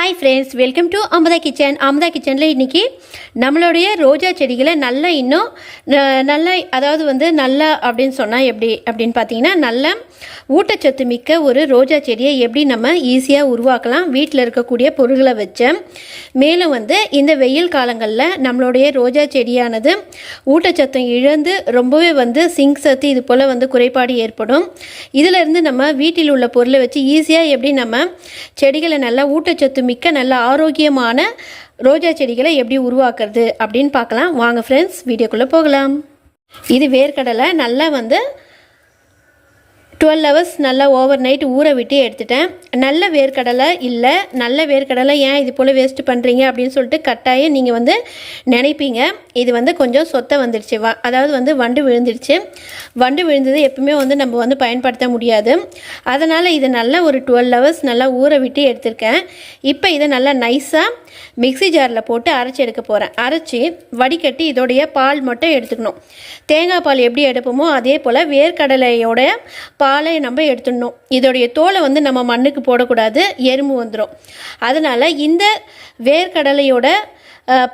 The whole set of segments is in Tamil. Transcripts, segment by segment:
Hi friends welcome to Amudha kitchen Amudha கிச்சனில் இன்றைக்கி நம்மளுடைய ரோஜா செடிகளை நல்லா இன்னும் ந- அதாவது வந்து நல்லா அப்படின்னு சொன்னால் எப்படி? அப்படின்னு பார்த்தீங்கன்னா நல்ல ஊட்டச்சத்து மிக்க ஒரு ரோஜா செடியை எப்படி நம்ம ஈஸியாக உருவாக்கலாம். வீட்டில் இருக்கக்கூடிய பொருள்களை வச்சு. மேலும் வந்து இந்த வெயில் காலங்களில் நம்மளுடைய ரோஜா செடியானது ஊட்டச்சத்தம் இழந்து ரொம்பவே வந்து சிங்க் சத்து இது போல் வந்து குறைபாடு ஏற்படும். இதிலிருந்து நம்ம வீட்டில் உள்ள பொருளை வச்சு ஈஸியாக எப்படி நம்ம செடிகளை நல்லா ஊட்டச்சத்து மிக்க நல்ல ஆரோக்கியமான ரோஜா செடிகளை எப்படி உருவாக்குறது அப்படின்னு பார்க்கலாம். வாங்க ஃப்ரெண்ட்ஸ் வீடியோக்குள்ளே போகலாம். இது வேர்க்கடலை. நல்லா வந்து டுவெல் ஹவர்ஸ் நல்லா ஓவர் நைட் ஊற விட்டு எடுத்துட்டேன். நல்ல வேர்க்கடலை இல்லை நல்ல வேர்க்கடலை ஏன் இது போல் வேஸ்ட்டு பண்ணுறீங்க அப்படின்னு சொல்லிட்டு கட்டாயம் நீங்கள் வந்து நினைப்பீங்க. இது வந்து கொஞ்சம் சொத்தை வந்துடுச்சு வ அதாவது வந்து வண்டு விழுந்துடுச்சு வண்டு விழுந்தது எப்பவுமே வந்து நம்ம வந்து பயன்படுத்த முடியாது. அதனால் இது நல்லா ஒரு டுவெல் ஹவர்ஸ் நல்லா ஊற விட்டு எடுத்திருக்கேன். இப்போ இதை நல்லா நைஸாக மிக்ஸி ஜாரில் போட்டு அரைச்சி எடுக்க போகிறேன் அரைச்சி வடிகட்டி இதோடைய பால் மட்டும் எடுத்துக்கணும். தேங்காய் பால் எப்படி எடுப்போமோ அதே போல் வேர்க்கடலையோட பால் நம்ம எடுத்துடணும். இதோடைய தோலை வந்து நம்ம மண்ணுக்கு போடக்கூடாது எறும்பு வந்துடும் அதனால் இந்த வேர்க்கடலையோட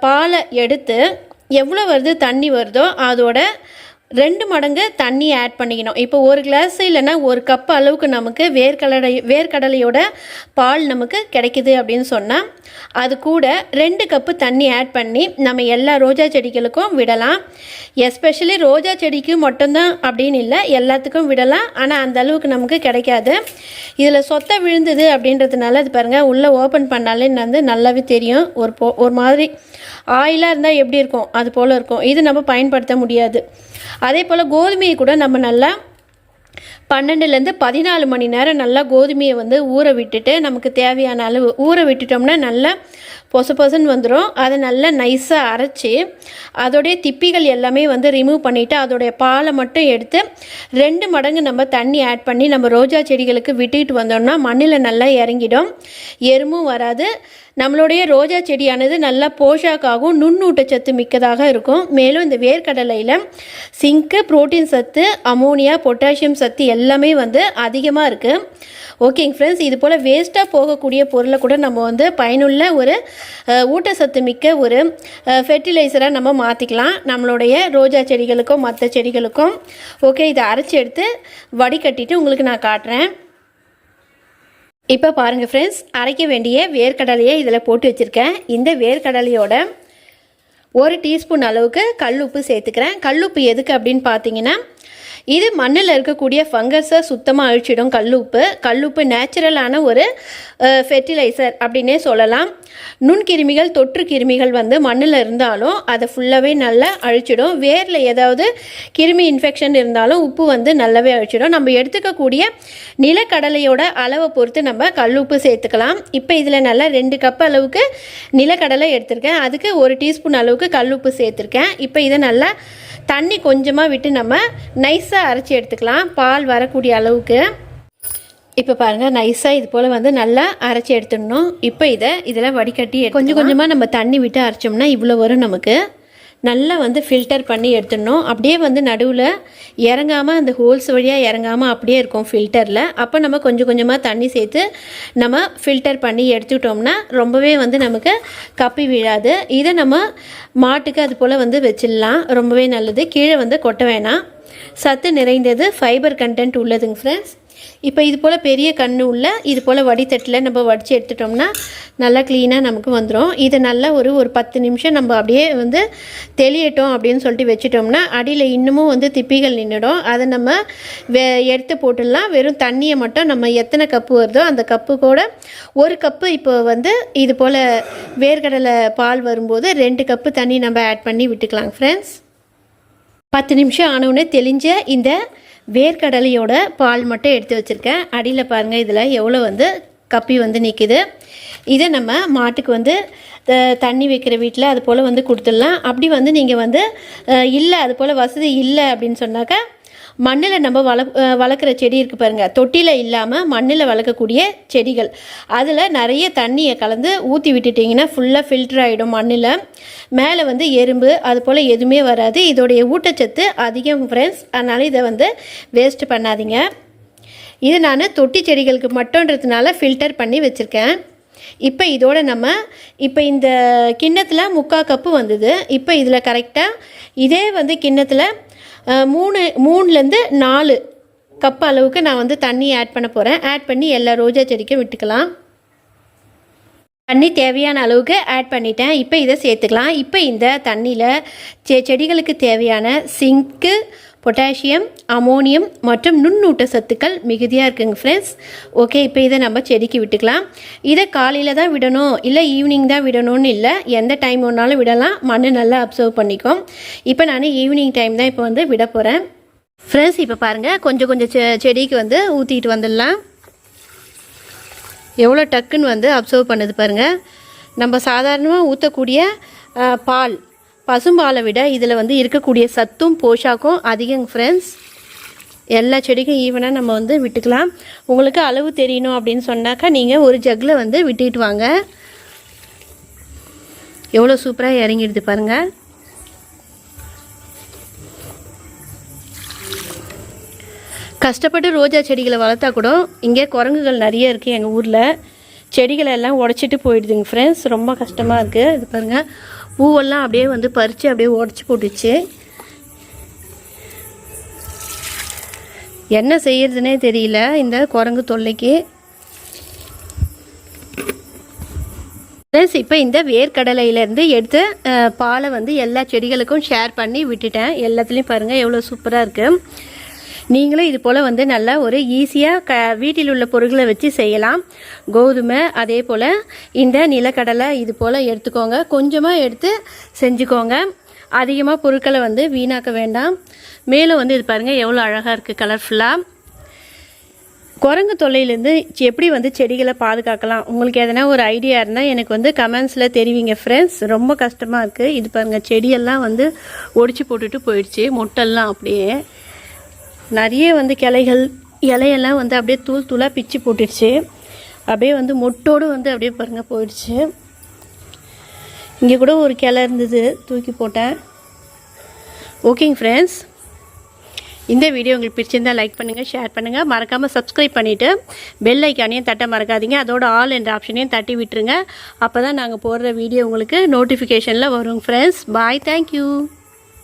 பாலை எடுத்து எவ்வளோ வருது தண்ணி வருதோ அதோட ரெண்டு மடங்கு தண்ணி ஆட் பண்ணிக்கணும். இப்போ ஒரு கிளாஸ் இல்லைன்னா ஒரு கப் அளவுக்கு நமக்கு வேர்க்கடலை வேர்க்கடலையோட பால் நமக்கு கிடைக்குது அப்படின்னு சொன்னால் அது கூட ரெண்டு கப்பு தண்ணி ஆட் பண்ணி நம்ம எல்லா ரோஜா செடிகளுக்கும் விடலாம். எஸ்பெஷலி ரோஜா செடிக்கு மட்டும்தான் அப்படின்னு இல்லை எல்லாத்துக்கும் விடலாம். ஆனால் அந்த அளவுக்கு நமக்கு கிடைக்காது. இதில் சொத்தை விழுந்தது அப்படின்றதுனால அது பாருங்கள் உள்ளே ஓப்பன் பண்ணாலே வந்து நல்லாவே தெரியும். ஒரு போ ஒரு மாதிரி ஆயிலாக இருந்தால் எப்படி இருக்கும்? அது போல் இருக்கும். இது நம்ம பயன்படுத்த முடியாது. அதே போல் கோதுமையை கூட நம்ம நல்லா பன்னெண்டுலேருந்து பதினாலு மணி நேரம் நல்லா கோதுமையை வந்து ஊற விட்டுட்டு நமக்கு தேவையான அளவு ஊற விட்டுட்டோம்னா நல்லா பொச பொசன்னு வந்துடும் அதை நல்லா நைஸாக அரைச்சி அதோடைய திப்பிகள் எல்லாமே வந்து ரிமூவ் பண்ணிவிட்டு அதோடைய பாலை மட்டும் எடுத்து ரெண்டு மடங்கு நம்ம தண்ணி ஆட் பண்ணி நம்ம ரோஜா செடிகளுக்கு விட்டுக்கிட்டு வந்தோம்னா மண்ணில் நல்லா இறங்கிடும். எருமும் வராது. நம்மளுடைய ரோஜா செடியானது நல்லா போஷாக்காகவும் நுண்ணூட்டச்சத்து மிக்கதாக இருக்கும். மேலும் இந்த வேர்க்கடலையில் சிங்க்கு புரோட்டீன் சத்து அமோனியா பொட்டாசியம் சத்து எல்லாமே வந்து அதிகமாக இருக்குது ஓகேங்க ஃப்ரெண்ட்ஸ் இது போல் வேஸ்ட்டாக போகக்கூடிய பொருளை கூட நம்ம வந்து பயனுள்ள ஒரு ஊட்டச்சத்து மிக்க ஒரு ஃபெர்டிலைசராக நம்ம மாற்றிக்கலாம் நம்மளுடைய ரோஜா செடிகளுக்கும் மற்ற செடிகளுக்கும். ஓகே இதை அரைச்சி எடுத்து வடிகட்டிட்டு உங்களுக்கு நான் காட்டுறேன். இப்போ பாருங்கள் ஃப்ரெண்ட்ஸ் அரைக்க வேண்டிய வேர்க்கடலையை இதில் போட்டு வச்சுருக்கேன். இந்த வேர்க்கடலையோட ஒரு டீஸ்பூன் அளவுக்கு கல்லுப்பு சேர்த்துக்கிறேன். கல்லுப்பு எதுக்கு அப்படின்னு பார்த்தீங்கன்னா இது மண்ணில் இருக்கக்கூடிய ஃபங்கஸை சுத்தமாக அழிச்சிடும். கல்லுப்பு கல்லுப்பு நேச்சுரலான ஒரு ஃபெர்டிலைசர் அப்படின்னே சொல்லலாம். நுண்கிருமிகள் தொற்று கிருமிகள் வந்து மண்ணில் இருந்தாலும் அதை ஃபுல்லாகவே நல்லா அழிச்சிடும். வேரில் ஏதாவது கிருமி இன்ஃபெக்ஷன் இருந்தாலும் உப்பு வந்து நல்லாவே அழிச்சிடும். நம்ம எடுத்துக்கக்கூடிய நிலக்கடலையோட அளவை பொறுத்து நம்ம கல்லுப்பு சேர்த்துக்கலாம். இப்போ இதில் நல்லா ரெண்டு கப் அளவுக்கு நிலக்கடலை எடுத்திருக்கேன். அதுக்கு ஒரு டீஸ்பூன் அளவுக்கு கல்லுப்பு சேர்த்துருக்கேன். இப்போ இதை நல்லா தண்ணி கொஞ்சமாக விட்டு நம்ம நைஸாக அரைச்சி எடுத்துக்கலாம். பால் வரக்கூடிய அளவுக்கு. இப்போ பாருங்கள் நைஸாக இது போல் வந்து நல்லா அரைச்சி எடுத்துடணும். இப்போ இதை இதில் வடிகட்டி கொஞ்சம் கொஞ்சமாக நம்ம தண்ணி விட்டு அரைச்சோம்னா இவ்வளோ வரும் நமக்கு. நல்லா வந்து ஃபில்டர் பண்ணி எடுத்துடணும். அப்படியே வந்து நடுவில் இறங்காமல் அந்த ஹோல்ஸ் வழியாக இறங்காமல் அப்படியே இருக்கும் ஃபில்டரில் அப்போ நம்ம கொஞ்சம் கொஞ்சமாக தண்ணி சேர்த்து நம்ம ஃபில்டர் பண்ணி எடுத்துக்கிட்டோம்னா ரொம்பவே வந்து நமக்கு கப்பி விழாது. இதை நம்ம மாட்டுக்கு அது போல் வந்து வச்சிடலாம். ரொம்பவே நல்லது. கீழே வந்து கொட்ட வேணாம். சத்து நிறைந்தது ஃபைபர் கண்டென்ட் உள்ளதுங்க ஃப்ரெண்ட்ஸ் இப்போ இது போல் பெரிய கண்ணு உள்ள இது போல் வடித்தட்டில் நம்ம வடித்து எடுத்துட்டோம்னா நல்லா க்ளீனாக நமக்கு வந்துடும் இதை நல்லா ஒரு ஒரு பத்து நிமிஷம் நம்ம அப்படியே வந்து தெளியட்டும் அப்படின்னு சொல்லிட்டு வச்சுட்டோம்னா அடியில் இன்னமும் வந்து திப்பிகள் நின்றுடும் அதை நம்ம வே எடுத்து போட்டுடலாம். வெறும் தண்ணியை மட்டும் நம்ம எத்தனை கப்பு வருதோ அந்த கப்பு கூட ஒரு கப்பு இப்போ வந்து இது போல் வேர்க்கடலை பால் வரும்போது ரெண்டு கப்பு தண்ணி நம்ம ஆட் பண்ணி விட்டுக்கலாம் ஃப்ரெண்ட்ஸ் பத்து நிமிஷம் ஆனவுடனே தெளிஞ்ச இந்த வேர்க்கடலையோட பால் மட்டும் எடுத்து வச்சுருக்கேன். அடியில் பாருங்கள் இதில் எவ்வளோ வந்து கப்பி வந்து நிற்கிது இதை நம்ம மாட்டுக்கு வந்து த- தண்ணி வைக்கிற வீட்டில் அது போல் வந்து கொடுத்துடலாம். அப்படி வந்து நீங்கள் வந்து இல்லை அது போல் வசதி இல்லை அப்படின்னு சொன்னாக்கா மண்ணில் நம்ம வள வளர்க்குற செடி இருக்குது பாருங்கள் தொட்டியில் இல்லாமல் மண்ணில் வளர்க்கக்கூடிய செடிகள். அதில் நிறைய தண்ணியை கலந்து ஊற்றி விட்டுட்டிங்கன்னா ஃபுல்லாக ஃபில்டர் ஆகிடும் மண்ணில். மேலே வந்து எறும்பு அது போல் எதுவுமே வராது. இதோடைய ஊட்டச்சத்து அதிகம் ஃப்ரெண்ட்ஸ் அதனால் இதை வந்து வேஸ்ட் பண்ணாதீங்க. இது நான் தொட்டி செடிகளுக்கு மட்டுன்றதுனால ஃபில்டர் பண்ணி வச்சுருக்கேன். இப்போ இதோட நம்ம இப்போ இந்த கிண்ணத்தில் முக்கால் கப்பு வந்தது. இப்போ இதில் கரெக்டாக இதே வந்து கிண்ணத்தில் மூணு மூணுலேருந்து நாலு கப் அளவுக்கு நான் வந்து தண்ணி ஆட் பண்ண போகிறேன் ஆட் பண்ணி எல்லா ரோஜா செடிக்கும் விட்டுக்கலாம். தண்ணி தேவையான அளவுக்கு ஆட் பண்ணிட்டேன். இப்போ இதை சேர்த்துக்கலாம். இப்போ இந்த தண்ணியில் செ செடிகளுக்கு தேவையான சிங்க்கு பொட்டாசியம் அமோனியம் மற்றும் நுண்ணூட்ட சத்துக்கள் மிகுதியாக இருக்குங்க ஃப்ரெண்ட்ஸ் ஓகே இப்போ இதை நம்ம செடிக்கு விட்டுக்கலாம். இதை காலையில் தான் விடணும் இல்லை ஈவினிங் தான் விடணும்னு இல்லை எந்த டைம் ஒன்றாலும் விடலாம். மண் நல்லா அப்சர்வ் பண்ணிக்கும். இப்போ நான் ஈவினிங் டைம் தான் இப்போ வந்து விட போகிறேன் ஃப்ரெண்ட்ஸ் இப்போ பாருங்கள் கொஞ்சம் கொஞ்சம் செ செடிக்கு வந்து ஊற்றிட்டு வந்துடலாம். எவ்வளோ டக்குன்னு வந்து அப்சர்வ் பண்ணுது பாருங்கள் நம்ம சாதாரணமாக ஊற்றக்கூடிய பால் பசும்பாலை விட இதில் வந்து இருக்கக்கூடிய சத்தும் போஷாக்கும் அதிகம் ஃப்ரெண்ட்ஸ் எல்லா செடிக்கும் ஈவனாக நம்ம வந்து விட்டுக்கலாம். உங்களுக்கு அளவு தெரியணும் அப்படின்னு சொன்னாக்கா நீங்கள் ஒரு ஜக்கில் வந்து விட்டுட்டு வாங்க. எவ்வளோ சூப்பராக இறங்கிடுது பாருங்கள் கஷ்டப்பட்டு ரோஜா செடிகளை வளர்த்தா கூட இங்கே குரங்குகள் நிறைய இருக்குது எங்கள் ஊரில். செடிகளை எல்லாம் உடச்சிட்டு போயிடுதுங்க ஃப்ரெண்ட்ஸ் ரொம்ப கஷ்டமாக இருக்குது இது பாருங்கள் பூவெல்லாம் அப்படியே வந்து பறித்து அப்படியே உடச்சி போட்டுச்சு. என்ன செய்யறதுனே தெரியல இந்த குரங்கு தொல்லைக்கு. ஃப்ரெண்ட்ஸ் இப்போ இந்த வேர்க்கடலையிலேருந்து எடுத்து பாலை வந்து எல்லா செடிகளுக்கும் ஷேர் பண்ணி விட்டுட்டேன். எல்லாத்துலேயும் பாருங்கள் எவ்வளோ சூப்பராக இருக்குது நீங்களும் இது போல் வந்து நல்லா ஒரு ஈஸியாக க வீட்டில் உள்ள பொருட்களை வச்சு செய்யலாம். கோதுமை அதே போல் இந்த நிலக்கடலை இது போல் எடுத்துக்கோங்க. கொஞ்சமாக எடுத்து செஞ்சுக்கோங்க. அதிகமாக பொருட்களை வந்து வீணாக்க வேண்டாம். மேலும் வந்து இது பாருங்கள் எவ்வளோ அழகாக இருக்குது கலர்ஃபுல்லாக குரங்கு தொல்லையிலேருந்து எப்படி வந்து செடிகளை பாதுகாக்கலாம்? உங்களுக்கு எதனா ஒரு ஐடியா இருந்தால் எனக்கு வந்து கமெண்ட்ஸில் தெரிவிங்க ஃப்ரெண்ட்ஸ் ரொம்ப கஷ்டமாக இருக்குது இது பாருங்கள் செடியெல்லாம் வந்து ஒடிச்சு போட்டுட்டு போயிடுச்சு முட்டெல்லாம் அப்படியே. நிறைய வந்து கிளைகள் இலையெல்லாம் வந்து அப்படியே தூள் தூளாக பிச்சு போட்டுடுச்சு. அப்படியே வந்து மொட்டோடு வந்து அப்படியே பாருங்கள் போயிடுச்சு. இங்கே கூட ஒரு கிளை இருந்தது தூக்கி போட்டேன். ஓகேங்க ஃப்ரெண்ட்ஸ் இந்த வீடியோ உங்களுக்கு பிடிச்சிருந்தால் லைக் பண்ணுங்கள் ஷேர் பண்ணுங்கள் மறக்காமல் சப்ஸ்கிரைப் பண்ணிவிட்டு பெல் ஐக்கானையும் தட்ட மறக்காதீங்க. அதோட ஆல் என்ற ஆப்ஷனையும் தட்டி விட்டுருங்க. அப்போ தான் நாங்கள் போடுற வீடியோ உங்களுக்கு நோட்டிஃபிகேஷனில் வரும் ஃப்ரெண்ட்ஸ் பாய் தேங்க்யூ